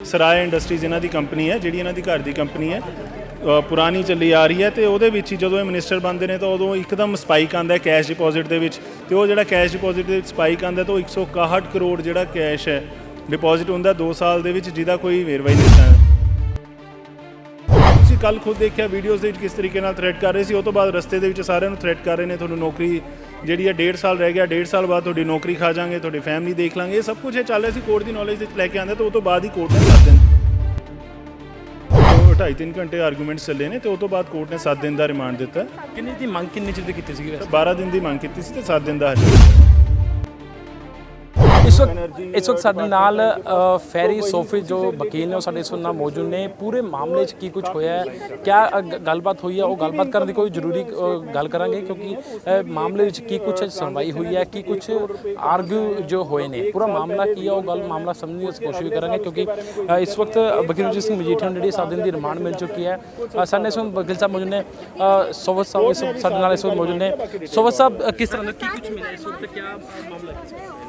ਸਰਾਏ industries ਇਹਨਾਂ ਦੀ company ਹੈ ਜਿਹੜੀ ਇਹਨਾਂ ਦੀ ਘਰ ਦੀ ਕੰਪਨੀ ਹੈ ਅ, ਪੁਰਾਣੀ ਚੱਲੀ ਆ ਰਹੀ ਹੈ ਤੇ ਉਹਦੇ ਵਿੱਚ ਹੀ ਜਦੋਂ ਇਹ ਮਿਨਿਸਟਰ ਬਣਦੇ ਨੇ ਤਾਂ ਉਦੋਂ ਇੱਕਦਮ ਸਪਾਈਕ ਆਂਦਾ ਹੈ ਕੈਸ਼ ਡਿਪੋਜ਼ਿਟ ਦੇ ਵਿੱਚ ਤੇ ਉਹ ਜਿਹੜਾ ਕੈਸ਼ ਡਿਪੋਜ਼ਿਟ ਦੇ ਵਿੱਚ ਸਪਾਈਕ ਆਂਦਾ ਤਾਂ ਉਹ 161 ਕਰੋੜ ਜਿਹੜਾ ਕੈਸ਼ ਹੈ ਡਿਪੋਜ਼ਿਟ ਹੁੰਦਾ 2 ਸਾਲ ਦੇ ਵਿੱਚ ਜਿਹਦਾ ਕੋਈ ਵੇਰਵਾ ਹੀ ਨਹੀਂ ਦਿੱਤਾ ਤੁਸੀਂ ਕੱਲ ਖੁਦ ਦੇਖਿਆ ਵੀਡੀਓਜ਼ ਦੇ ਵਿੱਚ ਕਿਸ ਤਰੀਕੇ ਨਾਲ ਥ੍ਰੈਟ ਕਰ ਰਹੇ ਸੀ? ਉਹ ਤੋਂ ਬਾਅਦ ਰਸਤੇ ਦੇ ਵਿੱਚ ਸਾਰਿਆਂ ਨੂੰ ਥ੍ਰੈਟ ਕਰ ਰਹੇ ਨੇ ਤੁਹਾਨੂੰ ਨੌਕਰੀ ਜਿਹੜੀ ਹੈ 1.5 ਸਾਲ ਰਹਿ ਗਿਆ 1.5 ਸਾਲ ਬਾਅਦ ਤੁਹਾਡੀ ਨੌਕਰੀ ਖਾ ਜਾਾਂਗੇ ਤੁਹਾਡੀ ਫੈਮਿਲੀ ਦੇਖ ਲਾਂਗੇ ਇਹ ਸਭ ਕੁਝ ਇਹ ਚੱਲ ਰਿਹਾ ਸੀ ਕੋਰਟ ਦੀ ਨੌਲੇਜ ਵਿੱਚ ਲੈ ਕੇ ਆਂਦਾ ਤੇ ਉਹ ਤੋਂ ਬਾਅਦ ਹੀ ਕੋਰਟ ਨੇ ਸੱਤ ਦਿਨ। ਉਹ ਢਾਈ ਤਿੰਨ ਘੰਟੇ ਆਰਗੂਮੈਂਟਸ ਚੱਲੇ ਨੇ ਤੇ ਉਹ ਤੋਂ ਬਾਅਦ ਕੋਰਟ ਨੇ 7 ਦਿਨ ਦਾ ਰਿਮਾਂਡ ਦਿੱਤਾ। ਕਿੰਨੀ ਦੀ ਮੰਗ ਕਿੰਨੀ ਚਿਰ ਦੀ ਕੀਤੀ ਸੀਗੀ ਵੈਸੇ? 12 ਦਿਨ ਦੀ ਮੰਗ ਕੀਤੀ ਸੀ ਤੇ 7 ਦਿਨ ਦਾ ਹਜੇ। ਇਸ ਵਕਤ ਇਸ ਵਕਤ ਸਾਡੇ ਨਾਲ ਫੈਰੀ ਸੋਫੀ ਜੋ ਵਕੀਲ ਨੇ, ਉਹ ਸਾਡੇ ਇਸ ਵਕਤ ਨਾਲ ਮੌਜੂਦ ਨੇ। ਪੂਰੇ ਮਾਮਲੇ 'ਚ ਕੀ ਕੁਝ ਹੋਇਆ ਹੈ? ਕਿਆ ਗੱਲਬਾਤ ਹੋਈ ਹੈ? ਉਹ ਗੱਲਬਾਤ ਕਰਨ ਦੀ ਕੋਈ ਜ਼ਰੂਰੀ ਗੱਲ ਕਰਾਂਗੇ ਕਿਉਂਕਿ ਮਾਮਲੇ ਵਿੱਚ ਕੀ ਕੁਝ ਸੁਣਵਾਈ ਹੋਈ ਹੈ? ਕੀ ਕੁਝ ਆਰਗੂ ਜੋ ਹੋਏ ਨੇ? ਪੂਰਾ ਮਾਮਲਾ ਕੀ ਹੈ? ਉਹ ਗੱਲ ਮਾਮਲਾ ਸਮਝਣ ਦੀ ਕੋਸ਼ਿਸ਼ ਵੀ ਕਰਾਂਗੇ ਕਿਉਂਕਿ ਇਸ ਵਕਤ ਵਕੀਲ ਰਣਜੀਤ ਸਿੰਘ ਮਜੀਠੀਆ ਨੂੰ ਜਿਹੜੀ ਸੱਤ ਦਿਨ ਦੀ ਰਿਮਾਂਡ ਮਿਲ ਚੁੱਕੀ ਹੈ। ਸਾਡੇ ਇਸ ਵਕਤ ਵਕੀਲ ਸਾਹਿਬ ਮੌਜੂਦ ਨੇ। ਸੋਵਤ ਸਾਹਿਬ, ਇਸ ਸਾਡੇ ਨਾਲ ਇਸ ਵਕਤ ਮੌਜੂਦ ਨੇ। ਸੋਵਤ ਸਾਹਿਬ ਕਿਸ ਤਰ੍ਹਾਂ ਦਾ ਕੀ ਕੁਝ ਮਿਲਿਆ ਇਸ ਵਕਤ? ਕੀ ਮਾਮਲਾ ਹੈ?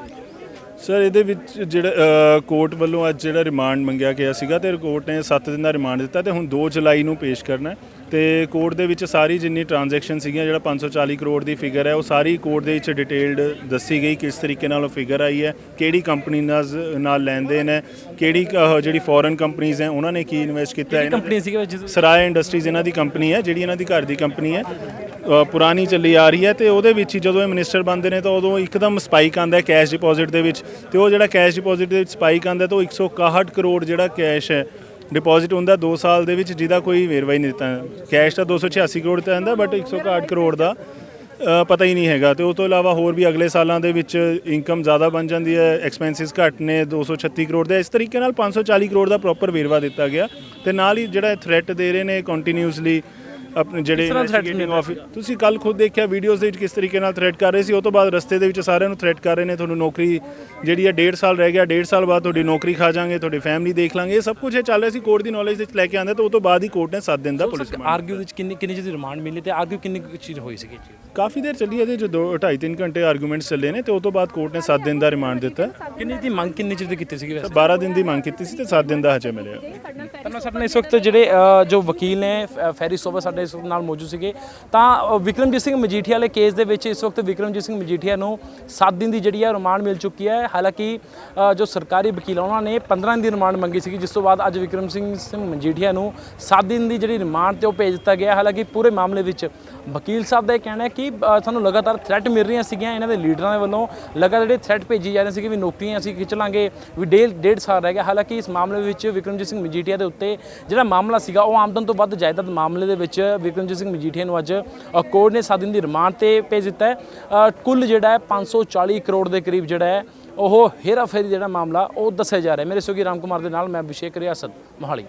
ਸਰ ਇਹਦੇ ਵਿੱਚ ਜਿਹੜਾ ਕੋਰਟ ਵੱਲੋਂ ਅੱਜ ਜਿਹੜਾ ਰਿਮਾਂਡ ਮੰਗਿਆ ਗਿਆ ਸੀਗਾ ਤੇ ਕੋਰਟ ਨੇ 7 ਦਿਨ ਦਾ ਰਿਮਾਂਡ ਦਿੱਤਾ ਤੇ ਹੁਣ 2 ਜੁਲਾਈ ਨੂੰ ਪੇਸ਼ ਕਰਨਾ ਤੇ ਕੋਰਟ ਦੇ ਵਿੱਚ ਸਾਰੀ ਜਿੰਨੀ ਟ੍ਰਾਂਜੈਕਸ਼ਨ ਸੀਗੀਆਂ ਜਿਹੜਾ 540 ਕਰੋੜ ਦੀ ਫਿਗਰ ਹੈ ਉਹ ਸਾਰੀ ਕੋਰਟ ਦੇ ਵਿੱਚ ਡਿਟੇਲਡ ਦੱਸੀ ਗਈ ਕਿਸ ਤਰੀਕੇ ਨਾਲ ਉਹ ਫਿਗਰ ਆਈ ਹੈ ਕਿਹੜੀ ਕੰਪਨੀ ਨਾਲ ਦੇਣ ਹੈ ਕਿਹੜੀ ਜਿਹੜੀ ਫੋਰਨ ਕੰਪਨੀਆਂ ਹੈ ਉਹਨਾਂ ਨੇ ਕੀ ਇਨਵੈਸਟ ਕੀਤਾ ਹੈ ਕੰਪਨੀ ਸੀਗੀ ਸਰਾਏ ਇੰਡਸਟਰੀਜ਼ ਇਹਨਾਂ ਦੀ ਕੰਪਨੀ ਹੈ ਜਿਹੜੀ ਇਹਨਾਂ ਦੀ ਘਰ ਦੀ ਕੰਪਨੀ ਹੈ। ਪੁਰਾਣੀ ਚੱਲੀ ਆ ਰਹੀ ਹੈ ਤੇ ਉਹਦੇ ਵਿੱਚ ਹੀ ਜਦੋਂ ਇਹ ਮਿਨਿਸਟਰ ਬਣਦੇ ਨੇ ਤਾਂ ਉਦੋਂ ਇੱਕਦਮ ਸਪਾਈਕ ਆਂਦਾ ਕੈਸ਼ ਡਿਪੋਜ਼ਿਟ ਦੇ ਵਿੱਚ ਤੇ ਉਹ ਜਿਹੜਾ ਕੈਸ਼ ਡਿਪੋਜ਼ਿਟ ਦੇ ਵਿੱਚ ਸਪਾਈਕ ਆਂਦਾ ਤਾਂ ਉਹ 161 ਕਰੋੜ ਜਿਹੜਾ ਕੈਸ਼ ਹੈ ਡਿਪੋਜ਼ਿਟ ਹੁੰਦਾ 2 ਸਾਲ ਦੇ ਵਿੱਚ ਜਿਹਦਾ ਕੋਈ ਵੇਰਵਾ ਹੀ ਨਹੀਂ ਦਿੱਤਾ। ਕੈਸ਼ ਤਾਂ 286 ਕਰੋੜ ਤੇ ਆਂਦਾ ਬਟ 161 ਕਰੋੜ ਦਾ ਪਤਾ ਹੀ ਨਹੀਂ ਹੈਗਾ ਤੇ ਉਸ ਤੋਂ ਇਲਾਵਾ ਹੋਰ ਵੀ ਅਗਲੇ ਸਾਲਾਂ ਦੇ ਵਿੱਚ ਇਨਕਮ ਜ਼ਿਆਦਾ ਬਣ ਜਾਂਦੀ ਹੈ ਐਕਸਪੈਂਸਿਸ ਘੱਟ ਨੇ 236 ਕਰੋੜ ਦੇ, ਇਸ ਤਰੀਕੇ ਨਾਲ 540 ਕਰੋੜ ਦਾ ਪ੍ਰੋਪਰ ਵੇਰਵਾ ਦਿੱਤਾ ਗਿਆ ਤੇ ਨਾਲ ਹੀ ਜਿਹੜਾ ਥ੍ਰੈਟ ਦੇ ਰਹੇ ਨੇ ਕੰਟੀਨਿਊਸਲੀ ਆਪਣੇ ਜਿਹੜੇ investigating officer- ਤੁਸੀਂ ਕੱਲ ਖੁਦ ਦੇਖਿਆ ਵੀਡੀਓਜ਼ ਦੇ ਵਿੱਚ ਕਿਸ ਤਰੀਕੇ ਨਾਲ ਥ੍ਰੈਟ ਕਰ ਰਹੇ ਸੀ? ਉਹ ਤੋਂ ਬਾਅਦ ਰਸਤੇ ਦੇ ਵਿੱਚ ਸਾਰਿਆਂ ਨੂੰ ਥ੍ਰੈਟ ਕਰ ਰਹੇ ਨੇ ਤੁਹਾਨੂੰ ਨੌਕਰੀ ਜਿਹੜੀ ਹੈ 1.5 ਸਾਲ ਰਹਿ ਗਿਆ 1.5 ਸਾਲ ਬਾਅਦ ਤੁਹਾਡੀ ਨੌਕਰੀ ਖਾ ਜਾਾਂਗੇ ਤੁਹਾਡੀ ਫੈਮਿਲੀ ਦੇਖ ਲਾਂਗੇ। ਇਹ ਸਭ ਕੁਝ ਇਹ ਚੱਲ ਰਿਹਾ ਸੀ ਕੋਰਟ ਦੀ ਨੌਲੇਜ ਵਿੱਚ ਲੈ ਕੇ ਆਂਦਾ ਤੇ ਉਹ ਤੋਂ ਬਾਅਦ ਹੀ ਕੋਰਟ ਨੇ 7 ਦਿਨ ਦਾ ਪੁਲਿਸ ਰਿਮਾਂਡ ਆਰਗੂ ਵਿੱਚ ਕਿੰਨੀ ਕਿੰਨੀ ਦੀ ਰਿਮਾਂਡ ਮਿਲੀ ਤੇ ਆਰਗੂ ਕਿੰਨੀ ਕੁ ਚਿਰ ਹੋਈ ਸੀਗੀ ਜੀ? ਕਾਫੀ ਦੇਰ ਚੱਲੀ ਇਹਦੇ ਜੋ 2 ਤਿੰਨ ਘੰਟੇ ਆਰਗੂਮੈਂਟਸ ਚੱਲੇ ਨੇ ਤੇ ਉਹ ਤੋਂ ਬਾਅਦ ਕੋਰਟ ਨੇ 7 ਦਿਨ ਦਾ ਰਿਮਾਂਡ ਦਿੱਤਾ। ਕਿੰਨੀ ਦੀ ਮੰਗ ਕਿੰਨੀ ਚਿਰ ਦੀ ਕੀਤੀ ਸੀਗੀ ਵੈਸੇ? 12 ਦਿਨ ਦੀ ਮੰਗ ਕੀਤੀ ਸੀ ਤੇ 7 ਦਿਨ ਦਾ ਹਜੇ ਮਿਲਿਆ। ਤਾਂ ਸਾਡੇ ਇਸ ਵਕਤ ਜਿਹੜੇ ਜੋ ਵਕੀਲ ਨੇ ਫੈਰੀ ਸੋਬਾ ਸਾਡੇ ਇਸ ਵਕਤ ਨਾਲ ਮੌਜੂਦ ਸੀਗੇ। ਤਾਂ ਵਿਕਰਮਜੀਤ ਸਿੰਘ ਮਜੀਠੀਆ ਵਾਲੇ ਕੇਸ ਦੇ ਵਿੱਚ ਇਸ ਵਕਤ ਵਿਕਰਮਜੀਤ ਸਿੰਘ ਮਜੀਠੀਆ ਨੂੰ 7 ਦਿਨ ਦੀ ਜਿਹੜੀ ਹੈ ਰਿਮਾਂਡ ਮਿਲ ਚੁੱਕੀ ਹੈ। ਹਾਲਾਂਕਿ ਜੋ ਸਰਕਾਰੀ ਵਕੀਲ ਆ, ਉਹਨਾਂ ਨੇ 15 ਦਿਨ ਦੀ ਰਿਮਾਂਡ ਮੰਗੀ ਸੀਗੀ ਜਿਸ ਤੋਂ ਬਾਅਦ ਅੱਜ ਵਿਕਰਮ ਸਿੰਘ ਸਿੰਘ ਮਜੀਠੀਆ ਨੂੰ 7 ਦਿਨ ਦੀ ਜਿਹੜੀ ਰਿਮਾਂਡ ਤੇ ਉਹ ਭੇਜ ਦਿੱਤਾ ਗਿਆ। ਹਾਲਾਂਕਿ ਪੂਰੇ ਮਾਮਲੇ ਵਿੱਚ ਵਕੀਲ ਸਾਹਿਬ ਦਾ ਇਹ ਕਹਿਣਾ ਹੈ ਕਿ ਸਾਨੂੰ ਲਗਾਤਾਰ ਥ੍ਰੈਟ ਮਿਲ ਰਹੀਆਂ ਸੀਗੀਆਂ ਇਹਨਾਂ ਦੇ ਲੀਡਰਾਂ ਦੇ ਵੱਲੋਂ। ਲਗਾਤਾਰ ਜਿਹੜੇ ਥ੍ਰੈਟ ਭੇਜੀ ਜਾ ਰਹੇ ਸੀਗੇ ਵੀ ਨੌਕਰੀਆਂ ਅਸੀਂ ਖਿੱਚ ਲਾਂਗੇ ਵੀ ਡੇਢ ਡੇਢ ਸਾਲ ਰਹਿ ਗਿਆ। ਹਾਲਾਂਕਿ ਇਸ ਮਾਮਲੇ ਵਿੱਚ ਵਿਕਰਮਜੀਤ ਸਿੰਘ ਮਜੀਠੀਆ ਦੇ ਉੱਤੇ ਜਿਹੜਾ ਮਾਮਲਾ ਸੀਗਾ ਉਹ ਆਮਦਨ ਤੋਂ ਵੱਧ ਜਾਇਦਾਦ ਮਾਮਲੇ ਦੇ ਵਿੱਚ ਵਿਕਰਮਜੀਤ ਸਿੰਘ ਮਜੀਠੀਆ ਨੂੰ ਅੱਜ ਕੋਰਟ ਨੇ 7 ਦਿਨ ਦੀ ਰਿਮਾਂਡ ਤੇ ਭੇਜ ਦਿੱਤਾ ਹੈ। ਕੁੱਲ ਜਿਹੜਾ ਹੈ 540 ਕਰੋੜ ਦੇ ਕਰੀਬ ਜਿਹੜਾ ਹੈ, ਉਹ ਹੇਰਾਫੇਰੀ ਜਿਹੜਾ ਮਾਮਲਾ, ਉਹ ਦੱਸਿਆ ਜਾ ਰਿਹਾ ਮੇਰੇ ਸੋਗੀ ਰਾਮ ਕੁਮਾਰ ਦੇ ਨਾਲ ਮੈਂ ਅਭਿਸ਼ੇਕ ਰਿਆਸਤ ਮੋਹਾਲੀ।